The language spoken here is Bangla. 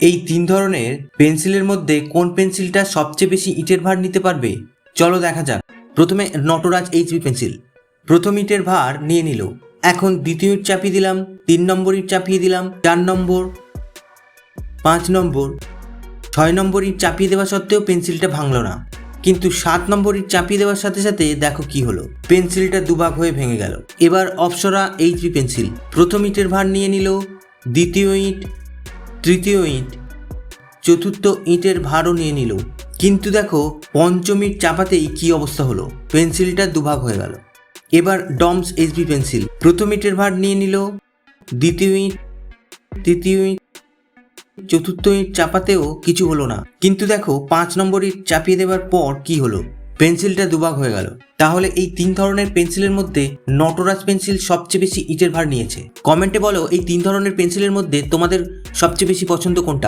এই তিন ধরনের পেন্সিলের মধ্যে কোন পেন্সিলটা সবচেয়ে বেশি ইটের ভার নিতে পারবে? চলো দেখা যাক। প্রথমে নটরাজ এইচবি পেন্সিল। প্রথম ইটের ভার নিয়ে নিল। এখন দ্বিতীয় ইট চাপিয়ে দিলাম, তিন নম্বর ইট চাপিয়ে দিলাম, চার নম্বর, পাঁচ নম্বর, ছয় নম্বর ইট চাপিয়ে দেওয়া সত্ত্বেও পেন্সিলটা ভাঙলো না। কিন্তু সাত নম্বর ইট চাপিয়ে দেওয়ার সাথে সাথে দেখো কি হলো। পেন্সিলটা দুভাগ হয়ে ভেঙে গেল। এবার অপসরা এইচবি পেন্সিল। প্রথম ইটের ভার নিয়ে নিল, দ্বিতীয় ইট তৃতীয় ইট। চতুর্থ ইটের ভারও নিয়ে নিল। কিন্তু দেখো পঞ্চম ইট চাপাতেই কি অবস্থা হলো? পেন্সিলটা দুভাগ হয়ে গেল। এবার ডমস এইচবি পেন্সিল। প্রথম ইটের ভার নিয়ে নিল। দ্বিতীয় ইট, তৃতীয় ইট, চতুর্থ ইট চাপাতেও কিছু হলো না। কিন্তু দেখো, পাঁচ নম্বর ইট চাপিয়ে দেওয়ার পর কি হলো? পেন্সিলটা দুভাগ হয়ে গেল। তাহলে এই তিন ধরনের পেন্সিলের মধ্যে নটরাজ পেন্সিল সবচেয়ে বেশি ইটের ভার নিয়েছে। কমেন্টে বলো, এই তিন ধরনের পেন্সিলের মধ্যে তোমাদের সবচেয়ে বেশি পছন্দ কোনটা?